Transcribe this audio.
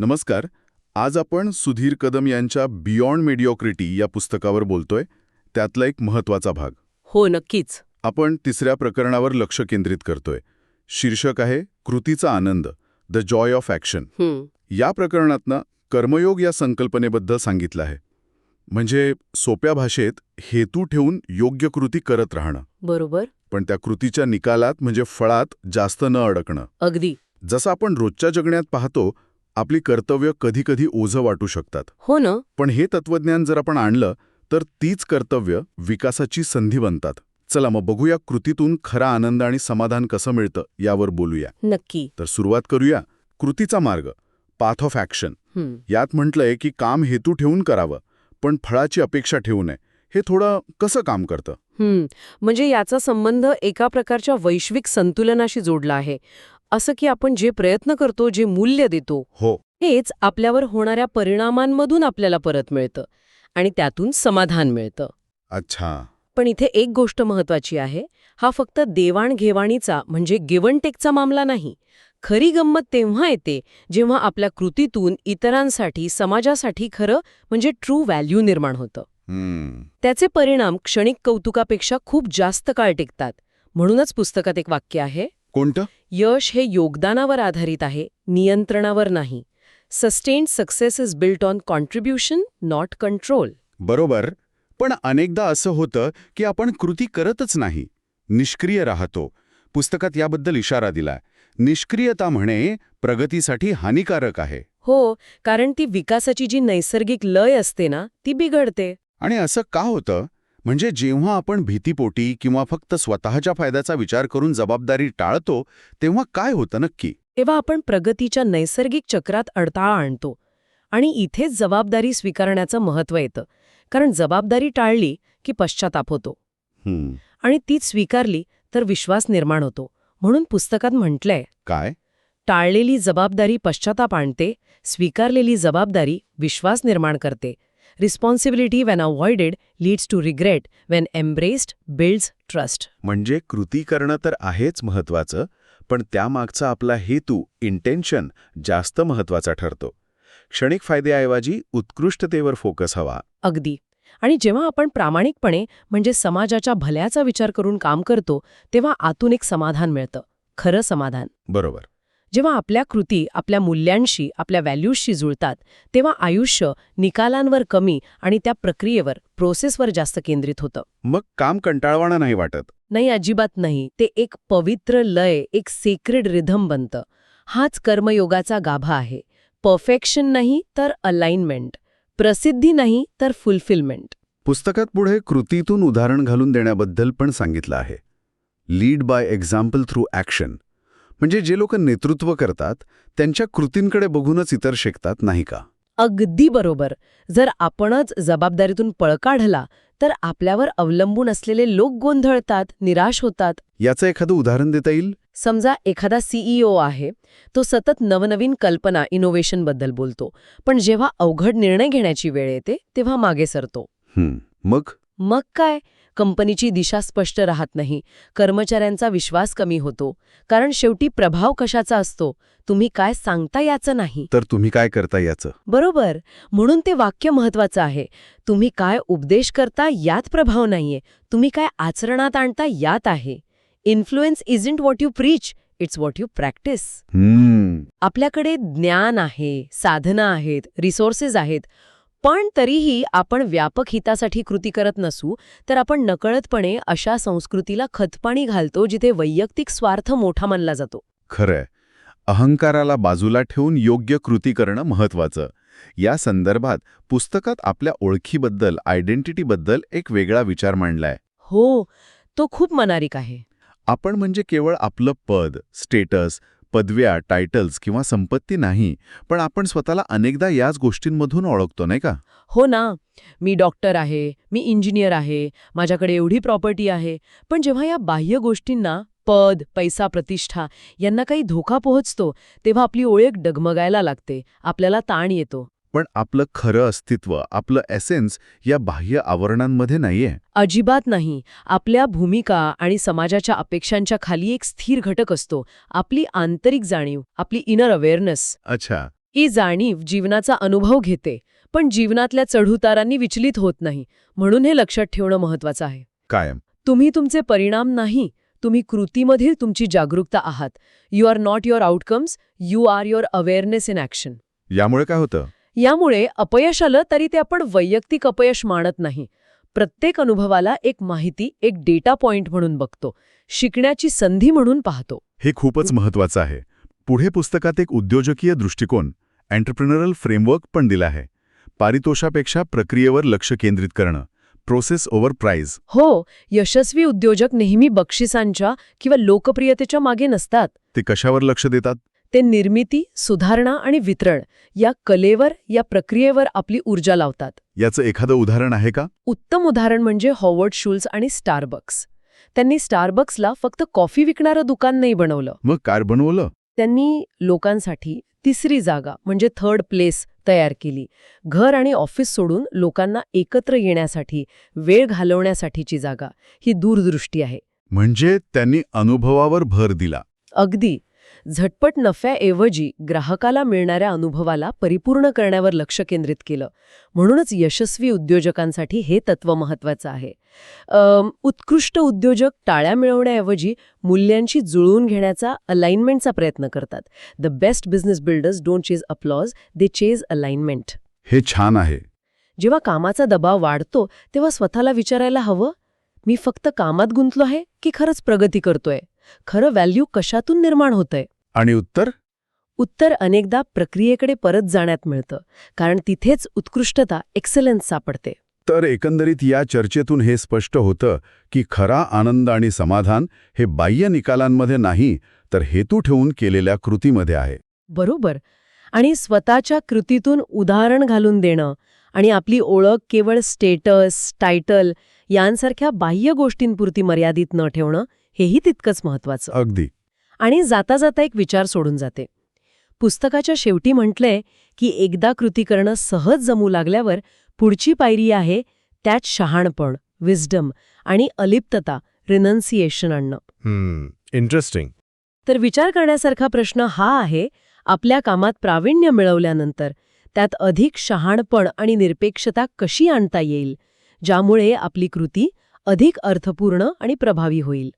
नमस्कार आज आपण सुधीर कदम यांच्या बियॉन्ड मेडिओक्रिटी या पुस्तकावर बोलतोय. त्यातला एक महत्त्वाचा भाग. हो नक्कीच. आपण तिसऱ्या प्रकरणावर लक्ष केंद्रित करतोय. शीर्षक आहे कृतीचा आनंद द जॉय ऑफ ॲक्शन या प्रकरणातनं कर्मयोग या संकल्पनेबद्दल सांगितलं आहे. म्हणजे सोप्या भाषेत हेतू ठेवून योग्य कृती करत राहणं. बरोबर. पण त्या कृतीच्या निकालात म्हणजे फळात जास्त न अडकणं. अगदी. जसं आपण रोजच्या जगण्यात पाहतो आपली कर्तव्य कधीकधी ओझं वाटू शकतात. हो ना? पण हे तत्वज्ञान जर आपण आणलं तर तीच कर्तव्य विकासाची संधी बनतात. चला मग बघूया कृतीतून खरा आनंद आणि समाधान कसं मिळतं यावर बोलूया. नक्की. तर सुरुवात करूया कृतीचा मार्ग पाथ ऑफ ॲक्शन यात म्हटलंय की काम हेतू ठेवून करावं पण फळाची अपेक्षा ठेवू नये. हे थोडं कसं काम करतं. म्हणजे याचा संबंध एका प्रकारच्या वैश्विक संतुलनाशी जोडला आहे. असं की आपण जे प्रयत्न करतो जे मूल्य देतो हो. हेच आपल्यावर होणाऱ्या परिणामांमधून आपल्याला परत मिळतं आणि त्यातून समाधान मिळतं. अच्छा. पण इथे एक गोष्ट महत्वाची आहे हा फक्त देवाणघेवाणीचा म्हणजे गिवन टेकचा मामला नाही. खरी गंमत तेव्हा येते जेव्हा आपल्या कृतीतून इतरांसाठी समाजासाठी खरं म्हणजे ट्रू व्हॅल्यू निर्माण होतं. त्याचे परिणाम क्षणिक कौतुकापेक्षा खूप जास्त काळ टिकतात. म्हणूनच पुस्तकात एक वाक्य आहे कोणतं? यश हे योगदानावर आधारित आहे नियंत्रणावर नाही. Sustained success is built on contribution not control बरोबर. पण अनेकदा असं होतं की आपण कृती करतच नाही निष्क्रिय राहतो. पुस्तकात याबद्दल इशारा दिलाय निष्क्रियता म्हणे प्रगतीसाठी हानिकारक आहे. हो कारण ती विकासाची जी नैसर्गिक लय असते ना ती बिघडते. आणि असं का होतं? म्हणजे जेव्हा आपण भीतीपोटी किंवा फक्त स्वतःच्या फायद्याचा विचार करून जबाबदारी टाळतो तेव्हा काय होतं नक्की? तेव्हा आपण प्रगतीच्या नैसर्गिक चक्रात अडथळा आणतो आणि इथेच जबाबदारी स्वीकारण्याचं महत्त्व येतं. कारण जबाबदारी टाळली की पश्चाताप होतो. आणि तीच स्वीकारली तर विश्वास निर्माण होतो. म्हणून पुस्तकात म्हटलंय काय? टाळलेली जबाबदारी पश्चाताप आणते स्वीकारलेली जबाबदारी विश्वास निर्माण करते. Responsibility when avoided leads to regret when embraced builds trust म्हणजे कृती करणं तर आहेच महत्वाचं पण त्यामागचा आपला हेतू इंटेन्शन जास्त महत्त्वाचा ठरतो. क्षणिक फायद्याऐवजी उत्कृष्टतेवर फोकस हवा. अगदी. आणि जेव्हा आपण प्रामाणिकपणे म्हणजे समाजाच्या भल्याचा विचार करून काम करतो तेव्हा आतून एक समाधान मिळतं. खरं समाधान. बरोबर. जेव्हा आपल्या कृती आपल्या मूल्यांशी आपल्या व्हॅल्यूजशी जुळतात तेव्हा आयुष्य निकालांवर कमी आणि त्या प्रक्रियेवर प्रोसेसवर जास्त केंद्रित होतं. मग काम कंटाळवाणं नाही वाटत? नाही अजिबात नाही. ते एक पवित्र लय एक सेक्रेड रिधम बनतं. हाच कर्मयोगाचा गाभा आहे. परफेक्शन नाही तर अलाइनमेंट प्रसिद्धी नाही तर फुलफिलमेंट पुस्तकात पुढे कृतीतून उदाहरण घालून देण्याबद्दल पण सांगितलं आहे. Lead by example through action म्हणजे जे लोक नेतृत्व करतात त्यांच्या कृतींकडे बघूनच इतर शिकतात नाही का? अगदी बरोबर. जर आपणच जबाबदारीतून पळ काढला तर आपल्यावर अवलंबून असलेले लोक गोंधळतात निराश होतात. याचं एखादं उदाहरण देता येईल? समजा एखादा सीईओ आहे तो सतत नवनवीन कल्पना इनोव्हेशनबद्दल बोलतो पण जेव्हा अवघड निर्णय घेण्याची वेळ येते तेव्हा मागे सरतो. मग? मग काय? कंपनीची दिशा स्पष्ट राहत नाही. कर्मचाऱ्यांचा विश्वास कमी होतो. कारण शेवटी प्रभाव कशाचा असतो? तुम्ही काय सांगता याचं नाही. तर तुम्ही काय करता याचं? बरोबर. म्हणून ते वाक्य महत्वाचं आहे. तुम्ही काय उपदेश करता यात प्रभाव नाहीये. तुम्ही काय आचरणात आणता यात आहे. Influence isn't what you preach it's what you practise आपल्याकडे ज्ञान आहे साधनं आहेत रिसोर्सेस आहेत. पण तरीही आपण व्यापक हितासाठी कृती करत नसू तर आपण नकळतपणे अशा संस्कृतीला खतपाणी घालतो जिथे वैयक्तिक स्वार्थ मोठा मानला जातो. खरंय. अहंकाराला बाजूला ठेवून योग्य कृती करणं महत्वाचं या संदर्भात पुस्तकात आपल्या ओळखीबद्दल आयडेंटिटीबद्दल एक वेगळा विचार मांडलाय. हो तो खूप मनारिक आहे. आपण म्हणजे केवळ आपलं पद स्टेटस पदव्या टायटल्स किंवा संपत्ती नाही पण आपण स्वतःला अनेकदा याच गोष्टींमधून ओळखतो नाही का? हो ना. मी डॉक्टर आहे मी इंजिनियर आहे माझ्याकडे एवढी प्रॉपर्टी आहे पण जेव्हा या बाह्य गोष्टींना पद पैसा प्रतिष्ठा यांना काही धोका पोहोचतो तेव्हा आपली ओळख डगमगायला लागते आपल्याला ताण येतो. पण आपलं खरं अस्तित्व आपलं एसेन्स या बाह्य आवरणांमध्ये नाहीये. अजिबात नाही. आपल्या भूमिका आणि समाजाच्या अपेक्षांच्या खाली एक स्थिर घटक असतो. आपली आंतरिक जाणीव आपली इनर अवेअरनेस अच्छा. ही जाणीव जीवनाचा अनुभव घेते पण जीवनातल्या चढउतारांनी विचलित होत नाही. म्हणून हे लक्षात ठेवणं महत्वाचं आहे. कायम. तुम्ही तुमचे परिणाम नाही तुम्ही कृतीमधील तुमची जागरूकता आहात. You are not your outcomes you are your awareness in action यामुळे काय होतं? यामुळे अपयश आलं तरी ते आपण वैयक्तिक अपयश मानत नाही. प्रत्येक अनुभवाला एक माहिती एक डेटा पॉइंट म्हणून बघतो. शिकण्याची संधी म्हणून पाहतो. हे खूपच महत्वाचं आहे. पुढे पुस्तकात एक उद्योजकीय दृष्टिकोन एंटरप्रिनरल फ्रेमवर्क पण दिला आहे. पारितोषापेक्षा प्रक्रियेवर लक्ष केंद्रित करणं प्रोसेस ओव्हर प्राइज हो यशस्वी उद्योजक नेहमी बक्षिसांच्या किंवा लोकप्रियतेच्या मागे नसतात. ते कशावर लक्ष देतात? ते निर्मिती सुधारणा आणि वितरण या कलेवर या प्रक्रियेवर आपली ऊर्जा लावतात. याचं एखादं उदाहरण आहे का? उत्तम उदाहरण म्हणजे हॉवर्ड शूल्स आणि स्टारबक्स. त्यांनी स्टारबक्सला फक्त कॉफी विकणारं दुकान नाही बनवलं. मग काय बनवलं? त्यांनी लोकांसाठी तिसरी जागा म्हणजे थर्ड प्लेस तयार केली. घर आणि ऑफिस सोडून लोकांना एकत्र येण्यासाठी वेळ घालवण्यासाठीची जागा ही दूरदृष्टी आहे. म्हणजे त्यांनी अनुभवावर भर दिला. अगदी. झटपट नफ्याऐवजी ग्राहकाला मिळणाऱ्या अनुभवाला परिपूर्ण करण्यावर लक्ष केंद्रित केलं. म्हणूनच यशस्वी उद्योजकांसाठी हे तत्व महत्वाचं आहे. उत्कृष्ट उद्योजक टाळ्या मिळवण्याऐवजी मूल्यांशी जुळवून घेण्याचा अलाइनमेंटचा प्रयत्न करतात. The best business builders don't chase applause they chase alignment हे छान आहे. जेव्हा कामाचा दबाव वाढतो तेव्हा स्वतःला विचारायला हवं मी फक्त कामात गुंतलो आहे की खरंच प्रगती करतोय? खरं व्हॅल्यू कशातून निर्माण होतंय? आणि उत्तर? उत्तर अनेकदा प्रक्रियेकडे परत जाण्यात मिळतं कारण तिथेच उत्कृष्टता एक्सलन्स सापडते. तर एकंदरीत या चर्चेतून हे स्पष्ट होतं की खरा आनंद आणि समाधान हे बाह्य निकालांमध्ये नाही तर हेतू ठेवून केलेल्या कृतीमध्ये आहे. बरोबर. आणि स्वतःच्या कृतीतून उदाहरण घालून देणं आणि आपली ओळख केवळ स्टेटस टायटल यांसारख्या बाह्य गोष्टींपुरती मर्यादित न ठेवणं हेही तितकंच महत्वाचं अगदी. आणि जाता जाता एक विचार सोडून जाते. पुस्तकाच्या शेवटी म्हटलंय की एकदा कृती करणं सहज जमू लागल्यावर पुढची पायरी आहे त्यात शहाणपण विस्डम आणि अलिप्तता रिनन्सिएशन आणणं. इंटरेस्टिंग तर विचार करण्यासारखा प्रश्न हा आहे आपल्या कामात प्रावीण्य मिळवल्यानंतर त्यात अधिक शहाणपण आणि निरपेक्षता कशी आणता येईल ज्यामुळे आपली कृती अधिक अर्थपूर्ण आणि प्रभावी होईल.